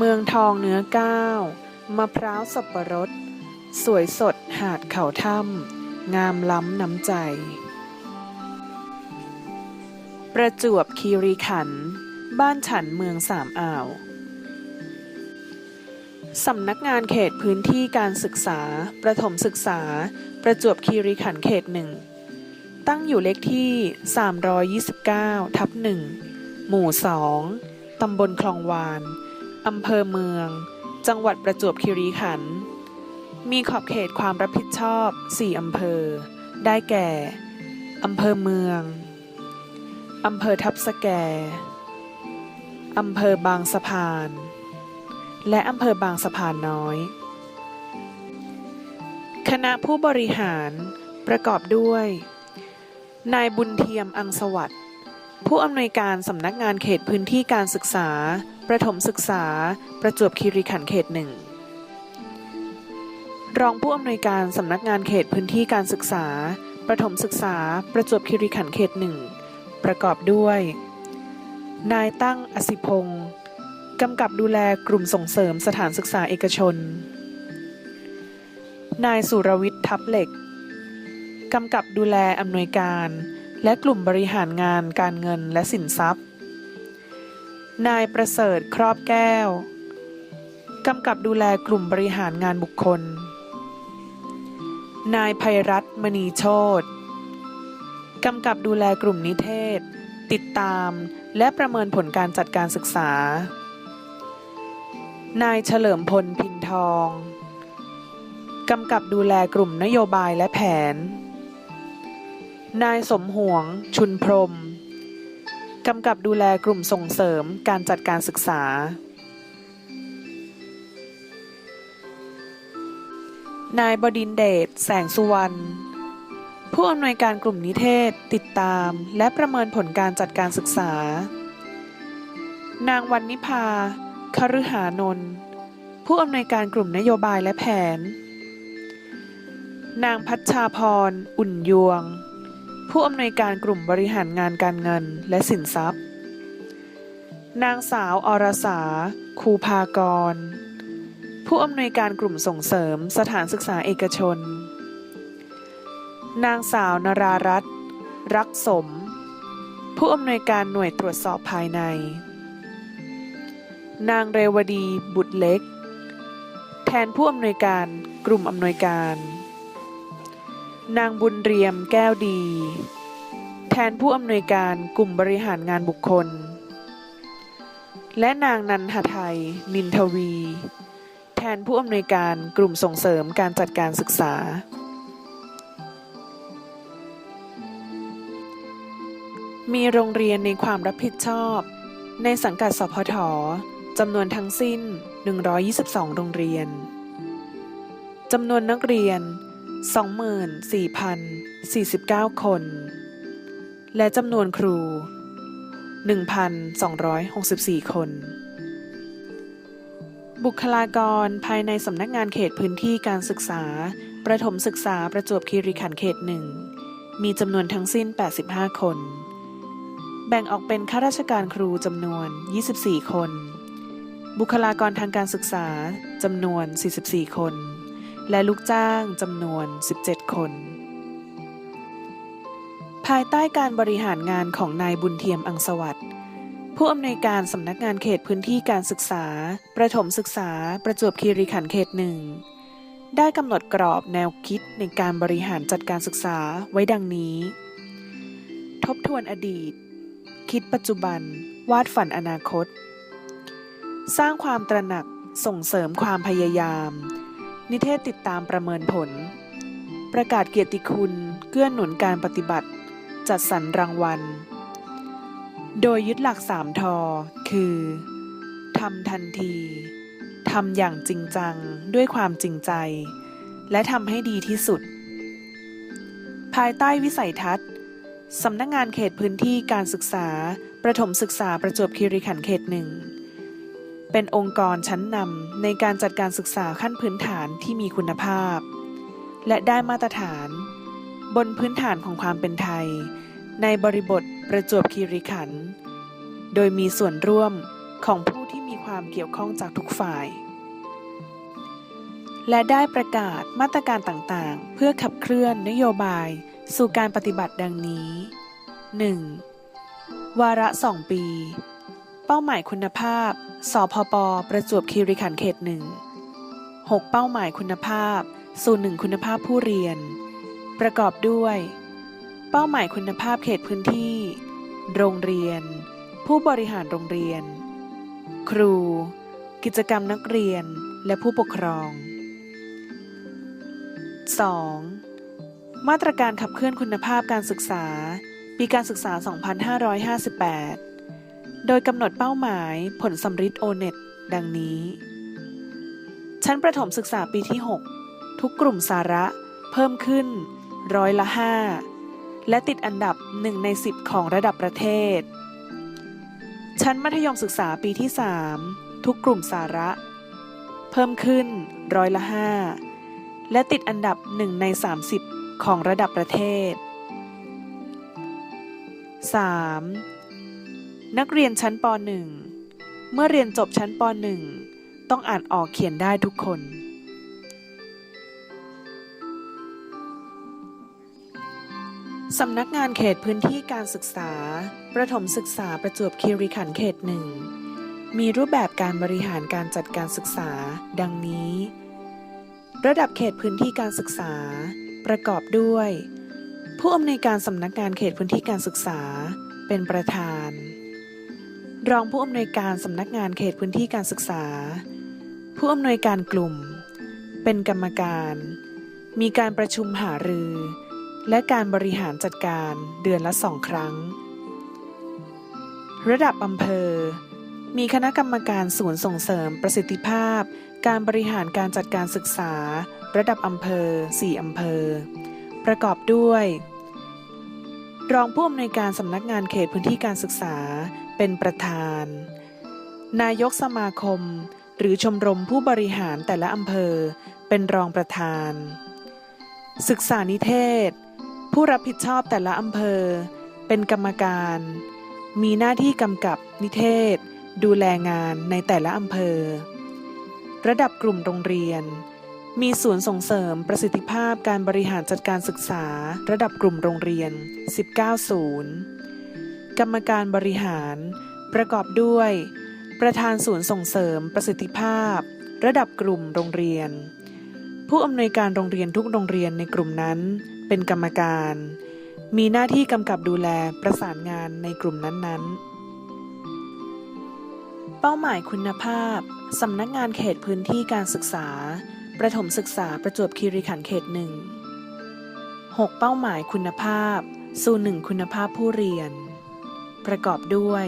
เมืองทองเนื้อก้าวมะพร้าวสับปะรด สวยสดหาดเขาถ้ำงามล้ำน้ำใจ ประจวบคีรีขันธ์บ้านฉันเมืองสามอ่าวสำนักงานเขตพื้นที่การศึกษา ประถมศึกษา ประจวบคีรีขันธ์เขตหนึ่ง ตั้งอยู่เลขที่ 329 ทับหนึ่งหมู่2ตำบลคลองวาน อำเภอเมือง จังหวัดประจวบคีรีขันธ์มีขอบเขตความรับผิดชอบ 4 อำเภอ ได้แก่ อำเภอเมือง อำเภอทับสแก อำเภอบางสะพาน และอำเภอบางสะพานน้อย คณะผู้บริหารประกอบด้วย นายบุญเทียมอังสวัสดิ์ผู้อำนวยการสำนักงานเขตพื้นที่การศึกษา ประถมศึกษา ประจวบคีรีขันธ์เขตหนึ่ง รองผู้อำนวยการสำนักงานเขตพื้นที่การศึกษา ประถมศึกษา ประจวบคีรีขันธ์เขตหนึ่ง ประกอบด้วย นายตั้งอสิพงศ์กำกับดูแลกลุ่มส่งเสริมสถานศึกษาเอกชน นายสุรวิทย์ทับเหล็ก กำกับดูแลอำนวยการ และกลุ่มบริหารงานการเงินและสินทรัพย์ นายประเสริฐครอบแก้ว กำกับดูแลกลุ่มบริหารงานบุคคล นายภัยรัตมณีโชตกำกับดูแลกลุ่มนิเทศ ติดตามและประเมินผลการจัดการศึกษา นายเฉลิมพลพินทอง กำกับดูแลกลุ่มนโยบายและแผน นายสมหวง ชุนพรม กำกับดูแลกลุ่มส่งเสริมการจัดการศึกษา นายบดินเดช แสงสุวรรณ ผู้อำนวยการกลุ่มนิเทศ ติดตาม และประเมินผลการจัดการศึกษา นางวันนิพาคฤหานนท์ผู้อำนวยการกลุ่มนโยบายและแผน นางพัชชาพร อุ่นยวง ผู้อำนวยการกลุ่มบริหารงานการเงินและสินทรัพย์ นางสาวอรสา คูพากร ผู้อำนวยการกลุ่มส่งเสริมสถานศึกษาเอกชน นางสาวนรารัตน์รักสม ผู้อำนวยการหน่วยตรวจสอบภายใน นางเรวดีบุตรเล็ก แทนผู้อำนวยการกลุ่มอำนวยการ นางบุญเรียมแก้วดี แทนผู้อำนวยการกลุ่มบริหารงานบุคคล และนางนันหไทย นินทวี แทนผู้อำนวยการกลุ่มส่งเสริมการจัดการศึกษา มีโรงเรียนในความรับผิดชอบ ในสังกัดสพทจำนวนทั้งสิ้น 122 โรงเรียน จำนวนนักเรียน 24,049 คน และจำนวนครู 1,264 คน บุคลากรภายในสำนักงานเขตพื้นที่การศึกษา ประถมศึกษาประจวบคีรีขันธ์เขตหนึ่ง มีจำนวนทั้งสิ้น 85 คน แบ่งออกเป็นข้าราชการครูจำนวน 24 คน บุคลากรทางการศึกษาจำนวน 44 คน และลูกจ้างจำนวน 17 คน ภายใต้การบริหารงานของนายบุญเทียมอังสวัสดิ์ผู้อำนวยการสำนักงานเขตพื้นที่การศึกษา ประถมศึกษา ประจวบคีรีขันธ์เขตหนึ่ง ได้กำหนดกรอบแนวคิดในการบริหารจัดการศึกษาไว้ดังนี้ ทบทวนอดีต คิดปัจจุบัน วาดฝันอนาคต สร้างความตระหนักส่งเสริมความพยายาม นิเทศติดตามประเมินผล ประกาศเกียรติคุณ เกื้อหนุนการปฏิบัติ จัดสรรรางวัล โดยยึดหลักสามทอ คือทำทันทีทำอย่างจริงจังด้วยความจริงใจ และทำให้ดีที่สุด ภายใต้วิสัยทัศน์สำนักงานเขตพื้นที่การศึกษา ประถมศึกษาประจวบคีรีขันธ์เขตหนึ่ง เป็นองค์กรชั้นนำในการจัดการศึกษาขั้นพื้นฐานที่มีคุณภาพ และได้มาตรฐาน บนพื้นฐานของความเป็นไทย ในบริบทประจวบคีรีขันธ์โดยมีส่วนร่วมของผู้ที่มีความเกี่ยวข้องจากทุกฝ่าย และได้ประกาศมาตรการต่างๆ เพื่อขับเคลื่อนนโยบายสู่การปฏิบัติดังนี้ 1. วาระ2ปี เป้าหมายคุณภาพ สพป ประจวบคีรีขันธ์เขตหนึ่ง 6 เป้าหมายคุณภาพ สู่หนึ่งคุณภาพผู้เรียน ประกอบด้วย เป้าหมายคุณภาพเขตพื้นที่ โรงเรียน ผู้บริหารโรงเรียน ครู กิจกรรมนักเรียนและผู้ปกครอง 2. มาตรการขับเคลื่อนคุณภาพการศึกษา ปีการศึกษา 2558 โดยกำหนดเป้าหมายผลสำริดโอเน็ตดังนี้ ชั้นประถมศึกษาปีที่ 6 ทุกกลุ่มสาระเพิ่มขึ้นร้อยละ5และติดอันดับ 1 ใน 10 ของระดับประเทศ ชั้นมัธยมศึกษาปีที่ 3 ทุกกลุ่มสาระ เพิ่มขึ้นร้อยละ5และติดอันดับ 1 ใน 30 ของระดับประเทศ 3. นักเรียนชั้นป .1 เมื่อเรียนจบชั้นป .1 ต้องอ่านออกเขียนได้ทุกคน สำนักงานเขตพื้นที่การศึกษา ประถมศึกษาประจวบคีรีขันธ์เขตหนึ่ง มีรูปแบบการบริหารการจัดการศึกษา ดังนี้ ระดับเขตพื้นที่การศึกษา ประกอบด้วย ผู้อำนวยการสำนักงานเขตพื้นที่การศึกษา เป็นประธาน รองผู้อำนวยการสำนักงานเขตพื้นที่การศึกษา ผู้อำนวยการกลุ่ม เป็นกรรมการ มีการประชุมหารือ และการบริหารจัดการเดือนละสองครั้ง ระดับอำเภอ มีคณะกรรมการศูนย์ส่งเสริมประสิทธิภาพ การบริหารการจัดการศึกษา ระดับอำเภอ 4 อำเภอ ประกอบด้วย รองผู้อำนวยการสำนักงานเขตพื้นที่การศึกษา เป็นประธาน นายกสมาคม หรือชมรมผู้บริหารแต่ละอำเภอ เป็นรองประธาน ศึกษานิเทศ ผู้รับผิดชอบแต่ละอำเภอ เป็นกรรมการ มีหน้าที่กำกับนิเทศ ดูแลงานในแต่ละอำเภอ ระดับกลุ่มโรงเรียน มีศูนย์ส่งเสริมประสิทธิภาพการบริหารจัดการศึกษา ระดับกลุ่มโรงเรียน 19ศูนย์ กรรมการบริหาร ประกอบด้วย ประธานศูนย์ส่งเสริมประสิทธิภาพ ระดับกลุ่มโรงเรียน ผู้อำนวยการโรงเรียนทุกโรงเรียนในกลุ่มนั้น เป็นกรรมการ มีหน้าที่กำกับดูแลประสานงานในกลุ่มนั้นๆ เป้าหมายคุณภาพสำนักงานเขตพื้นที่การศึกษา ประถมศึกษาประจวบคีรีขันธ์เขตหนึ่ง 6 เป้าหมายคุณภาพ สู่หนึ่งคุณภาพผู้เรียน ประกอบด้วย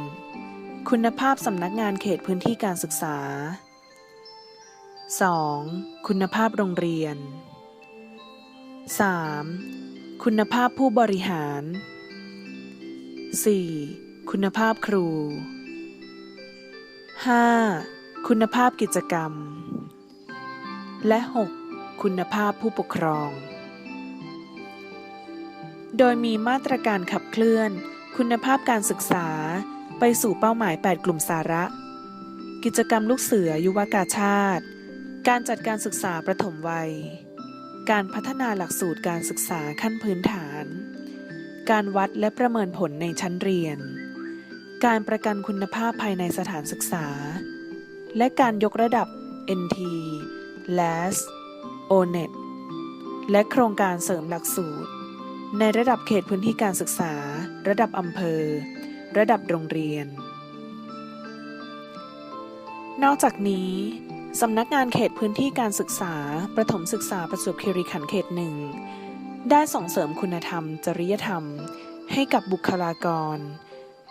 1. คุณภาพสำนักงานเขตพื้นที่การศึกษา 2. คุณภาพโรงเรียน 3. คุณภาพผู้บริหาร 4. คุณภาพครู 5. คุณภาพกิจกรรม และ 6. คุณภาพผู้ปกครอง โดยมีมาตรการขับเคลื่อน คุณภาพการศึกษา ไปสู่เป้าหมาย 8 กลุ่มสาระ กิจกรรมลูกเสือยุวกาชาติ การจัดการศึกษาประถมวัย การพัฒนาหลักสูตรการศึกษาขั้นพื้นฐาน การวัดและประเมินผลในชั้นเรียน การประกันคุณภาพภายในสถานศึกษา และการยกระดับ NT LAS ONET และโครงการเสริมหลักสูตร ในระดับเขตพื้นที่การศึกษา ระดับอำเภอ ระดับโรงเรียน นอกจากนี้ สำนักงานเขตพื้นที่การศึกษา ประถมศึกษาประจวบคีรีขันธ์เขตหนึ่ง ได้ส่งเสริมคุณธรรม จริยธรรม ให้กับบุคลากร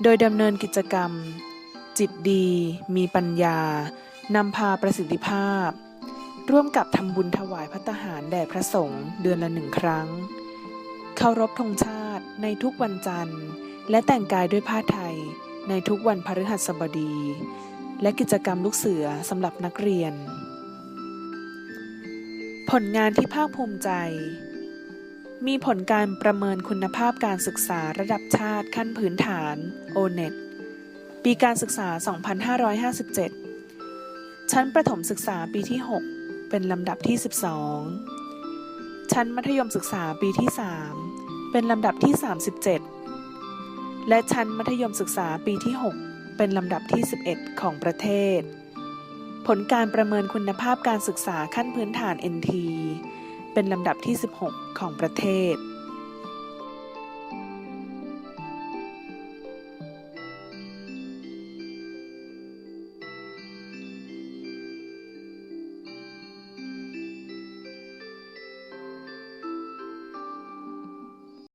โดยดำเนินกิจกรรม จิตดี มีปัญญา นำพาประสิทธิภาพ ร่วมกับทำบุญถวายพัตตาหารแด่พระสงฆ์เดือนละหนึ่งครั้ง เคารพธงชาติในทุกวันจันทร์ และแต่งกายด้วยผ้าไทยในทุกวันพฤหัสบดี และกิจกรรมลูกเสือสำหรับนักเรียน ผลงานที่ภาคภูมิใจ มีผลการประเมินคุณภาพการศึกษาระดับชาติขั้นพื้นฐาน ONET ปีการศึกษา 2557 ชั้นประถมศึกษาปีที่ 6 เป็นลำดับที่ 12 ชั้นมัธยมศึกษาปีที่ 3 เป็นลำดับที่ 37 และชั้นมัธยมศึกษาปีที่ 6 เป็นลำดับที่ 11 ของประเทศ ผลการประเมินคุณภาพการศึกษาขั้นพื้นฐาน NT เป็นลำดับที่ 16 ของประเทศ